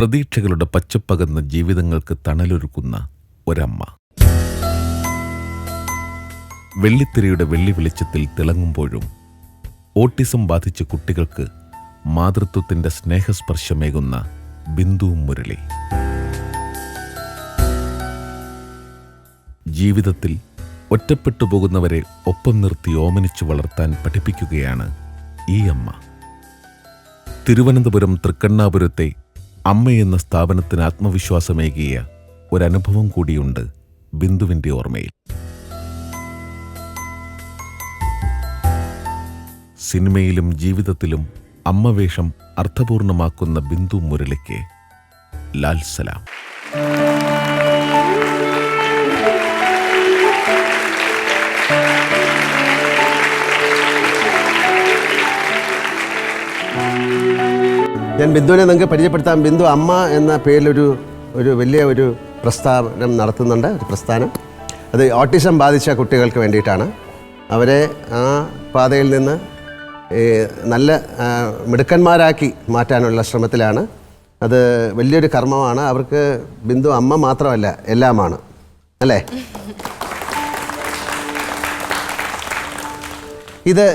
പ്രതീക്ഷകളുടെ പച്ചപ്പകന്ന ജീവിതങ്ങൾക്ക് തണലൊരുക്കുന്ന ഒരമ്മ. വെള്ളിത്തിരയുടെ വെള്ളി വെളിച്ചത്തിൽ തിളങ്ങുമ്പോഴും ഓട്ടിസം ബാധിച്ച കുട്ടികൾക്ക് മാതൃത്വത്തിന്റെ സ്നേഹസ്പർശമേകുന്ന ബിന്ദു മുരളി. ജീവിതത്തിൽ ഒറ്റപ്പെട്ടു പോകുന്നവരെ ഒപ്പം നിർത്തി ഓമനിച്ചു വളർത്താൻ പഠിപ്പിക്കുകയാണ് ഈ അമ്മ. തിരുവനന്തപുരം തൃക്കണ്ണാപുരത്തെ അമ്മയെന്ന സ്ഥാപനത്തിന് ആത്മവിശ്വാസമേകിയ ഒരനുഭവം കൂടിയുണ്ട് ബിന്ദുവിന്റെ ഓർമ്മയിൽ. സിനിമയിലും ജീവിതത്തിലും അമ്മവേഷം അർത്ഥപൂർണമാക്കുന്ന ബിന്ദു മുരളിക്ക് ലാൽ സലാം. ഞാൻ ബിന്ദുവിനെ നിങ്ങൾക്ക് പരിചയപ്പെടുത്താം. ബിന്ദു അമ്മ എന്ന പേരിലൊരു ഒരു വലിയ ഒരു പ്രസ്ഥാനം നടത്തുന്നുണ്ട് ഒരു പ്രസ്ഥാനം. അത് ഓട്ടിസം ബാധിച്ച കുട്ടികൾക്ക് വേണ്ടിയിട്ടാണ്. അവരെ ആ പാതയിൽ നിന്ന് നല്ല മിടുക്കന്മാരാക്കി മാറ്റാനുള്ള ശ്രമത്തിലാണ്. അത് വലിയൊരു കർമ്മമാണ്. അവർക്ക് ബിന്ദു അമ്മ മാത്രമല്ല എല്ലാമാണ്. അല്ലേ? ഇത്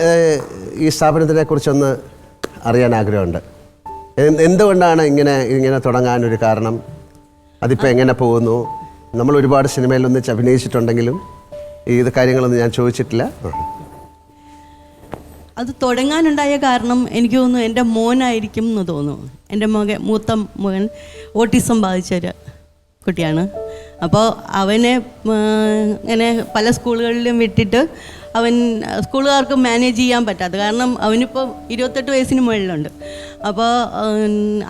ഈ സ്ഥാപനത്തിനെ കുറിച്ചൊന്ന് അറിയാൻ ആഗ്രഹമുണ്ട്. എന്തുകൊണ്ടാണ് ഇങ്ങനെ ഇങ്ങനെ തുടങ്ങാൻ ഒരു കാരണം? അതിപ്പോൾ എങ്ങനെ പോകുന്നു? നമ്മൾ ഒരുപാട് സിനിമയിൽ ഒന്നിച്ച് അഭിനയിച്ചിട്ടുണ്ടെങ്കിലും ഈ കാര്യങ്ങളൊന്നും ഞാൻ ചോദിച്ചിട്ടില്ല. അത് തുടങ്ങാനുണ്ടായ കാരണം എനിക്ക് തോന്നുന്നു എന്റെ മോനായിരിക്കും എന്ന് തോന്നുന്നു. എന്റെ മകൻ മൂത്ത മകൻ ഓട്ടിസം ബാധിച്ചൊരു കുട്ടിയാണ്. അപ്പോൾ അവനെ ഇങ്ങനെ പല സ്കൂളുകളിലും വിട്ടിട്ട് അവൻ സ്കൂളുകാർക്ക് മാനേജ് ചെയ്യാൻ പറ്റാത്ത കാരണം അവനിപ്പോൾ ഇരുപത്തെട്ട് വയസ്സിന് മുകളിലുണ്ട്. അപ്പോൾ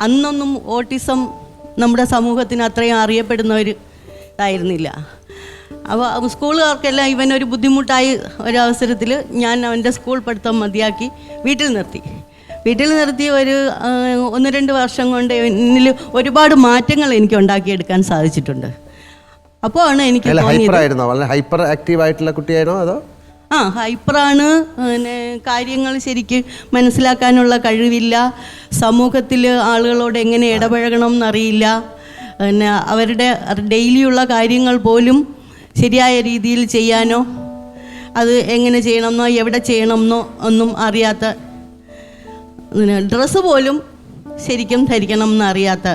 അന്നൊന്നും ഓട്ടിസം നമ്മുടെ സമൂഹത്തിന് അത്രയും അറിയപ്പെടുന്ന ഒരു ഇതായിരുന്നില്ല അപ്പോൾ സ്കൂളുകാർക്കെല്ലാം ഇവനൊരു ബുദ്ധിമുട്ടായി ഒരവസരത്തിൽ ഞാൻ അവന്റെ സ്കൂൾ പഠിത്തം മതിയാക്കി വീട്ടിൽ നിർത്തി. വീട്ടിൽ നിർത്തി ഒരു ഒന്ന് രണ്ട് വർഷം കൊണ്ട് എന്നിൽ ഒരുപാട് മാറ്റങ്ങൾ എനിക്ക് ഉണ്ടാക്കിയെടുക്കാൻ സാധിച്ചിട്ടുണ്ട്. അപ്പോൾ ആണ് എനിക്ക് ഹൈപ്പർ ആയിരുന്നോ ഹൈപ്പർ ആക്റ്റീവ് ആയിട്ടുള്ള കുട്ടിയായിരുന്നോ അതോ? ആ ഹൈപ്പറാണ് പിന്നെ കാര്യങ്ങൾ ശരിക്ക് മനസ്സിലാക്കാനുള്ള കഴിവില്ല. സമൂഹത്തിൽ ആളുകളോട് എങ്ങനെ ഇടപഴകണം എന്നറിയില്ല പിന്നെ അവരുടെ ഡെയിലിയുള്ള കാര്യങ്ങൾ പോലും ശരിയായ രീതിയിൽ ചെയ്യാനോ അത് എങ്ങനെ ചെയ്യണമെന്നോ എവിടെ ചെയ്യണമെന്നോ ഒന്നും അറിയാത്ത ഡ്രസ്സ് പോലും ശരിക്കും ധരിക്കണം എന്നറിയാത്ത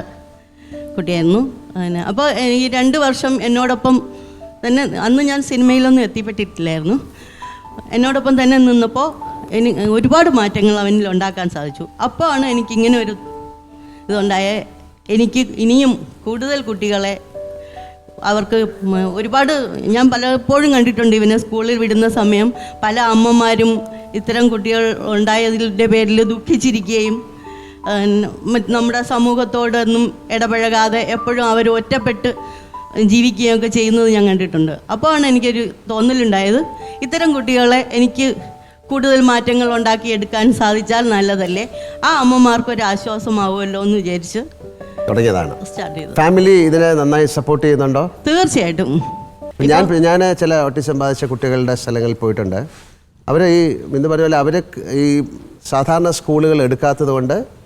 കുട്ടിയായിരുന്നു. പിന്നെ അപ്പോൾ ഈ രണ്ട് വർഷം എന്നോടൊപ്പം തന്നെ അന്ന് ഞാൻ സിനിമയിലൊന്നും എത്തിപ്പെട്ടിട്ടില്ലായിരുന്നു. എന്നോടൊപ്പം തന്നെ നിന്നപ്പോൾ എനി ഒരുപാട് മാറ്റങ്ങൾ അവനിൽ ഉണ്ടാക്കാൻ സാധിച്ചു. അപ്പോൾ ആണ് എനിക്കിങ്ങനെ ഒരു ഇതുണ്ടായ എനിക്ക് ഇനിയും കൂടുതൽ കുട്ടികളെ അവർക്ക് ഒരുപാട് ഞാൻ പലപ്പോഴും കണ്ടിട്ടുണ്ട് ഇവനെ സ്കൂളിൽ വിടുന്ന സമയം പല അമ്മമാരും ഇത്തരം കുട്ടികൾ ഉണ്ടായതിന്റെ പേരിൽ ദുഃഖിച്ചിരിക്കുകയും നമ്മുടെ സമൂഹത്തോടൊന്നും ഇടപഴകാതെ എപ്പോഴും അവർ ഒറ്റപ്പെട്ട് ജീവിക്കുകയൊക്കെ ചെയ്യുന്നത് ഞാൻ കണ്ടിട്ടുണ്ട്. അപ്പോഴാണ് എനിക്കൊരു തോന്നലുണ്ടായത്. ഇത്തരം കുട്ടികളെ എനിക്ക് കൂടുതൽ മാറ്റങ്ങൾ ഉണ്ടാക്കിയെടുക്കാൻ സാധിച്ചാൽ നല്ലതല്ലേ? ആ അമ്മമാർക്ക് അമ്മമാർക്കൊരു ആശ്വാസമാവുമല്ലോ എന്ന് വിചാരിച്ച് തുടങ്ങിയതാണ്. ഫാമിലി ഇതിനെ നന്നായി സപ്പോർട്ട് ചെയ്യുന്നുണ്ടോ? തീർച്ചയായിട്ടും. ഞാൻ ഞാൻ ചില ഓട്ടിസം ബാധിച്ച കുട്ടികളുടെ സ്ഥലങ്ങളിൽ പോയിട്ടുണ്ട്. അവർ ഈ എന്ന് പറയുമല്ലോ അവർ ഈ സാധാരണ സ്കൂളുകൾ എടുക്കാത്തത് കൊണ്ട്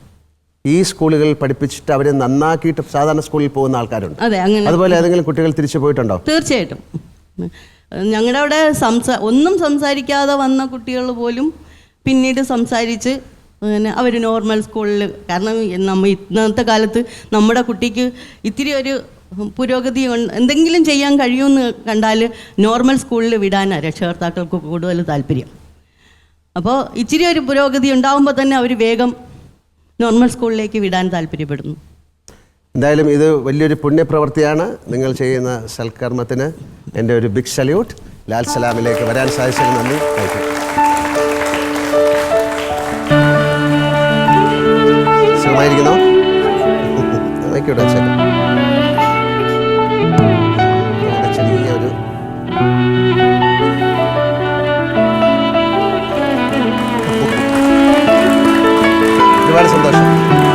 ഈ സ്കൂളുകളിൽ പഠിപ്പിച്ചിട്ട് അവരെ നന്നാക്കിയിട്ട് സാധാരണ സ്കൂളിൽ പോകുന്ന ആൾക്കാരുണ്ട്. അതെ അങ്ങനെ. അതുപോലെ ഏതെങ്കിലും കുട്ടികൾ തിരിച്ചു പോയിട്ടുണ്ടോ? തീർച്ചയായിട്ടും. ഞങ്ങളുടെ അവിടെ സംസാ ഒന്നും സംസാരിക്കാതെ വന്ന കുട്ടികൾ പോലും പിന്നീട് സംസാരിച്ച് പിന്നെ അവർ നോർമൽ സ്കൂളിൽ കാരണം നമ്മൾ ഇന്നത്തെ കാലത്ത് നമ്മുടെ കുട്ടിക്ക് ഇത്തിരി ഒരു പുരോഗതി എന്തെങ്കിലും ചെയ്യാൻ കഴിയുമെന്ന് കണ്ടാൽ നോർമൽ സ്കൂളിൽ വിടാനാണ് രക്ഷകർത്താക്കൾക്ക് കൂടുതൽ താല്പര്യം. അപ്പോൾ ഇച്ചിരി ഒരു പുരോഗതി ഉണ്ടാകുമ്പോൾ തന്നെ അവർ വേഗം നോർമൽ സ്കൂളിലേക്ക് വിടാൻ താല്പര്യപ്പെടുന്നു. എന്തായാലും ഇത് വലിയൊരു പുണ്യപ്രവൃത്തിയാണ് നിങ്ങൾ ചെയ്യുന്ന സൽക്കർമ്മത്തിന് എന്റെ ഒരു ബിഗ് സല്യൂട്ട് ലാൽ സലാമിലേക്ക് വരാൻ സാധിച്ചതിന് നന്ദി. താങ്ക് ഒരുപാട് സന്തോഷം